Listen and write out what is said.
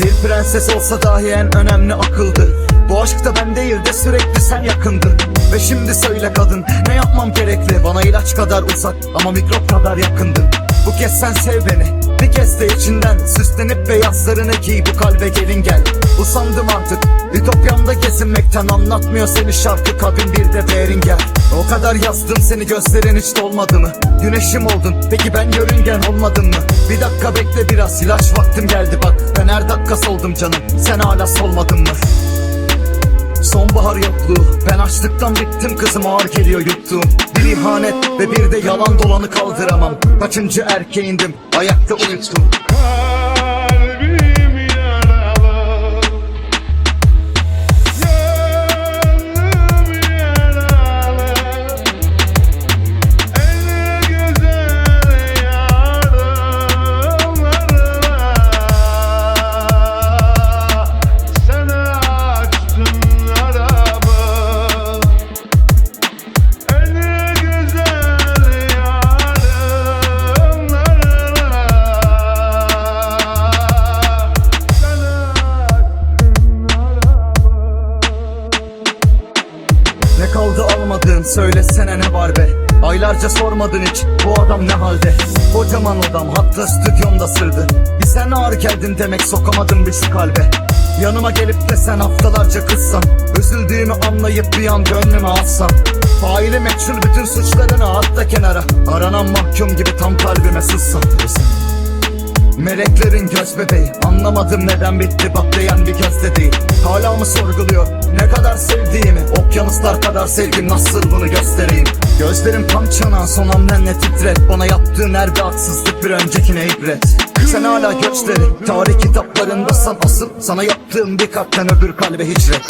Prenses olsa dahi en önemli akıldı. Bu aşkta ben değil de sürekli sen yakındın. Ve şimdi söyle kadın ne yapmam gerekli? Bana ilaç kadar uzak ama mikrop kadar yakındın. Bu kez sen sev beni bir kez de içinden. Süslenip beyazlarını giy bu kalbe gelin gel. Usandım artık Ütopyamda gezinmekten anlatmıyor seni şarkı kabin bir de kadar yazdım seni gözlerin hiç dolmadı mı? Güneşim oldun peki ben yörüngen olmadın mı? Bir dakika bekle biraz ilaç vaktim geldi bak. Ben her dakika soldum canım sen hala solmadın mı? Sonbahar yokluğu Ben açlıktan bittim kızım ağır geliyor yuttuğum. Bir ihanet ve bir de yalan dolanı kaldıramam. Kaçıncı erkeğindim ayakta uyuttum Almadığın söylesene ne var be? Aylarca sormadın hiç bu adam ne halde? Kocaman odam hatta stüdyomda sırdı. Bir sen ağır geldin demek sokamadım bir şu kalbe. Yanıma gelip de sen haftalarca kızsan Üzüldüğümü anlayıp bir an gönlüme alsan. Faili meçhul bütün suçlarını at kenara Aranan mahkum gibi tam kalbime sızsan Meleklerin göz bebeği Anlamadım neden bitti bak bir gözde değil. Hala mı sorguluyor ne kadar sevdiğimi Okyanuslar kadar sevgim nasıl bunu göstereyim? Gözlerim tam çanan son hamlenle titret? Bana yaptığın her bir haksızlık bir öncekine ibret. Sen hala göçleri tarih kitaplarındasan asıl Sana yaptığım bir kalpten öbür kalbe hicret